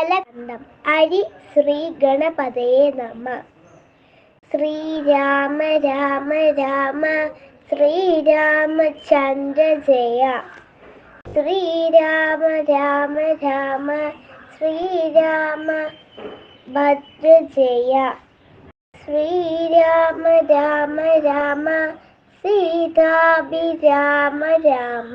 ബാലകണ്ഠം അരി ശ്രീ ഗണപതയെ നമ. ശ്രീരാമ രാമ രാമ ശ്രീരാമചന്ദ്ര ജയ. ശ്രീരാമ രാമ രാമ ശ്രീരാമ ഭദ്ര ജയ. ശ്രീരാമ രാമ രാമ സീതാഭിരാമ രാമ.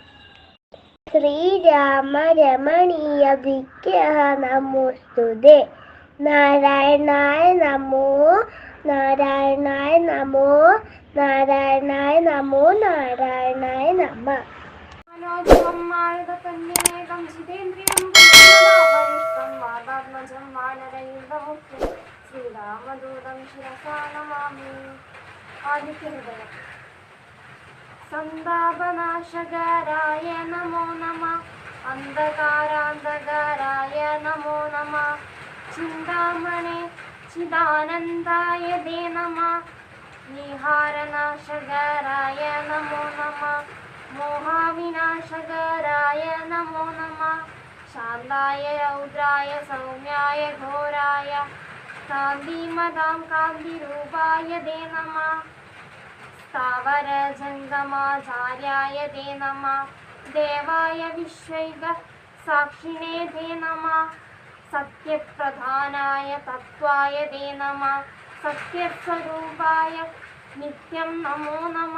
ശ്രീരാമ രമണീയ വിഗ്രഹ നമോസ്തുതേ നാരായണായ നമോ നാരായണായ നമോ നാരായണായ നമോ. നാരായണായ നമ ശ്രീരാമദൂതം ശിരസാ നമാമി ആദിത്യഹൃദയം सन्तापनाशकराय नमो नमः। अन्धकारान्धकाराय नमो नमः। चिन्तामणे चिदानन्दाय दे नमः। निहारनाशगराय नमो नमः। मोहाविनाशगराय नमो नमः। शान्ताय रौद्राय सौम्याय घोराय। कान्तिमदां कान्तिरूपाय दे नमः। ജംഗമാചാര്യായ ദേ നമ ദേവായ വിശ്വൈക സാക്ഷിണേ ദേ നമ സത്യപ്രധാനായ തത്വായ ദേ നമ സത്യസ്വരൂപായ നിത്യം നമോ നമ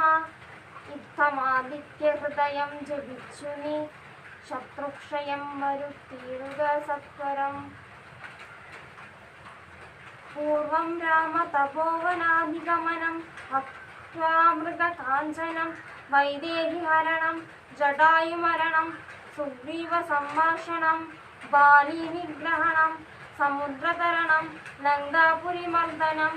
ഇത്തമാദിത്യഹൃദയം ജപിച്ചു നീ ശത്രുക്ഷയം വരുത്തിയിടുക സത്വരം പൂർവം രാമ തപോവനാധിഗമനം ഭക്വാമൃതകാഞ്ചനം दत्त्वामृतकाञ्चनं वैदेहिहरणं जटायुमरणं सुग्रीवसम्भाषणं बालीनिग्रहणं समुद्रतरणं लङ्गापुरिमर्दनं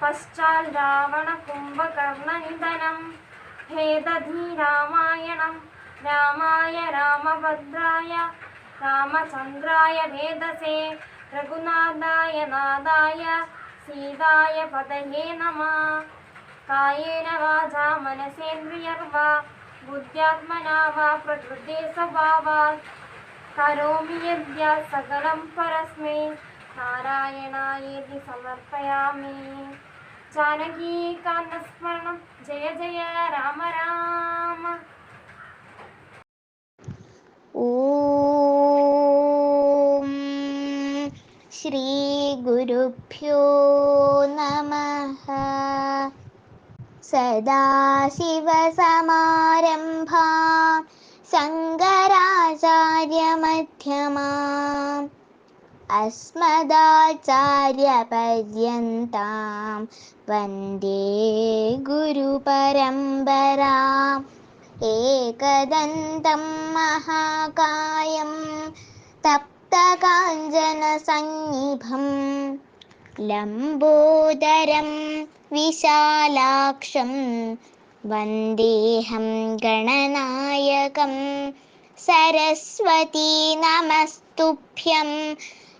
पश्चाल् रावणकुम्भकर्णनिधनं हेदधी रामायणं रामाय रामभद्राय రామచంద్రాయ వేదసే రఘునాథాయ నాదాయ సీతాయ పదయే నమ കായേന വാചാ മനസേന്ദ്രിയർവാ ബുദ്ധ്യാത്മനാ വാ പ്രകൃതി സ്വഭാവാ കരോമി യദ്യ സകലം പരസ്മൈ നാരായണായേതി സമർപ്പയാമി ജാനകീകാന്തസ്മരണം ജയ ജയ രാമ രാമ ഓം ശ്രീ ഗുരുഭ്യോ നമഃ सदाशिवसमारम्भा शङ्कराचार्यमध्यमाम् अस्मदाचार्यपर्यन्तां वन्दे गुरुपरम्पराम् एकदन्तं महाकायं तप्तकाञ्चनसन्निभं लम्बोदरं വിശാലാക്ഷം. വന്ദേഹം ഗണനായകം. സരസ്വതി നമസ്തുഭ്യം.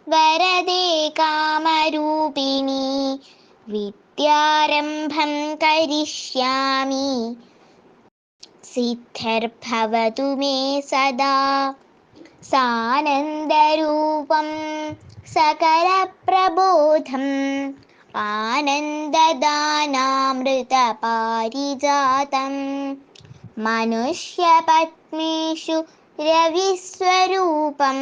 വരദേ കാമരൂപിണി. വിദ്യാരംഭം കരിഷ്യാമി. സിദ്ധർഭവതു മേ സദാ. സാനന്ദരൂപം സകലപ്രബോധം. आनन्ददानामृतपारिजातं मनुष्यपत्नीषु रविस्वरूपं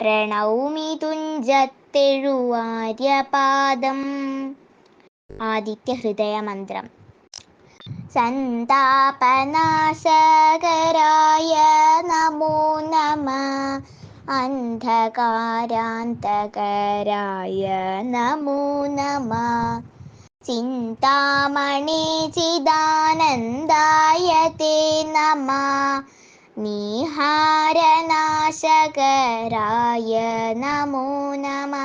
प्रणौमि तुञ्जत्तिरुवार्यपादम् आदित्यहृदयमन्त्रम् सन्तापनाशकराय नमो नमः അന്ധകാരാന്തകരായ നമോ നമ. ചിന്താമണി ചിദാനന്ദായ തേ നമ. നിഹാരനാശകരായ നമോ നമ.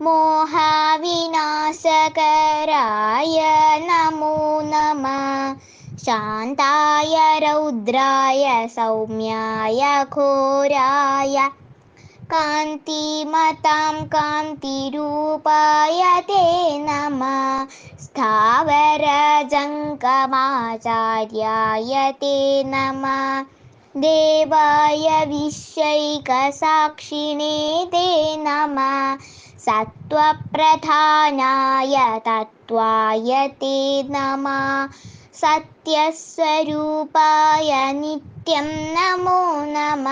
മോഹവിനാശകരായ നമോ നമ. शान्ताय रौद्राय सौम्याय घोराय। कान्तिमतां कान्तिरूपाय ते नमः। स्थावरजङ्कमाचार्याय ते नमः। देवाय विश्वैकसाक्षिणे ते नमः। सत्त्वप्रधानाय तत्त्वाय ते नमः। സത്യസ്വരൂപായ നിത്യം നമോ നമ.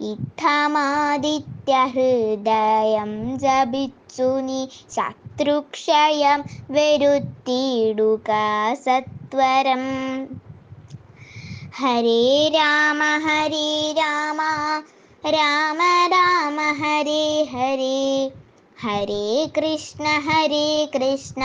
ഇത്തമാദിത്യഹൃദയം ജപിച്ചു നീ ശത്രുക്ഷയം വരുത്തിയിടുക സത്വരം. ഹരേ രാമ ഹരേ രാമ. രാമ രാമ ഹരേ ഹരേ. ഹരേ കൃഷ്ണ ഹരേ കൃഷ്ണ.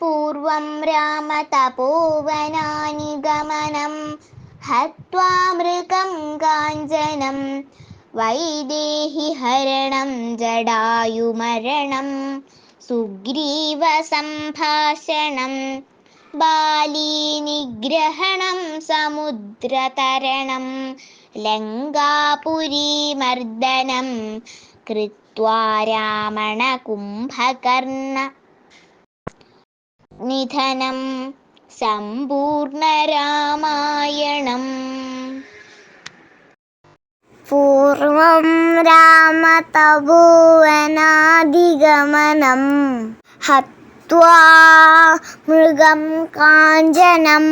പൂർവം രാമ തപോവനാനി ഗമനം ഹത്വാ മൃഗം കാഞ്ചനം വൈദേഹി ഹരണം ജടായുമരണം സുഗ്രീവ സംഭാഷണം ബാലീനിഗ്രഹണം സമുദ്രതരണം നിധനം സമ്പൂർണരാമായണം. പൂർവം രാമതപോവനാദിഗമനം ഹത്വാ മൃഗം കാഞ്ചനം.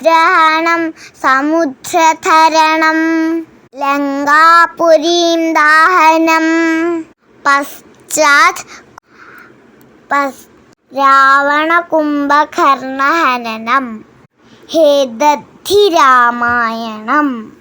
വൈദേഹി സമുദ്രധരണം ലങ്കാപുരീം ദാഹനം. പശ്ചാത് രാവണകുംഭകർണഹനനം. ഹേദദ്ധി രാമായണം.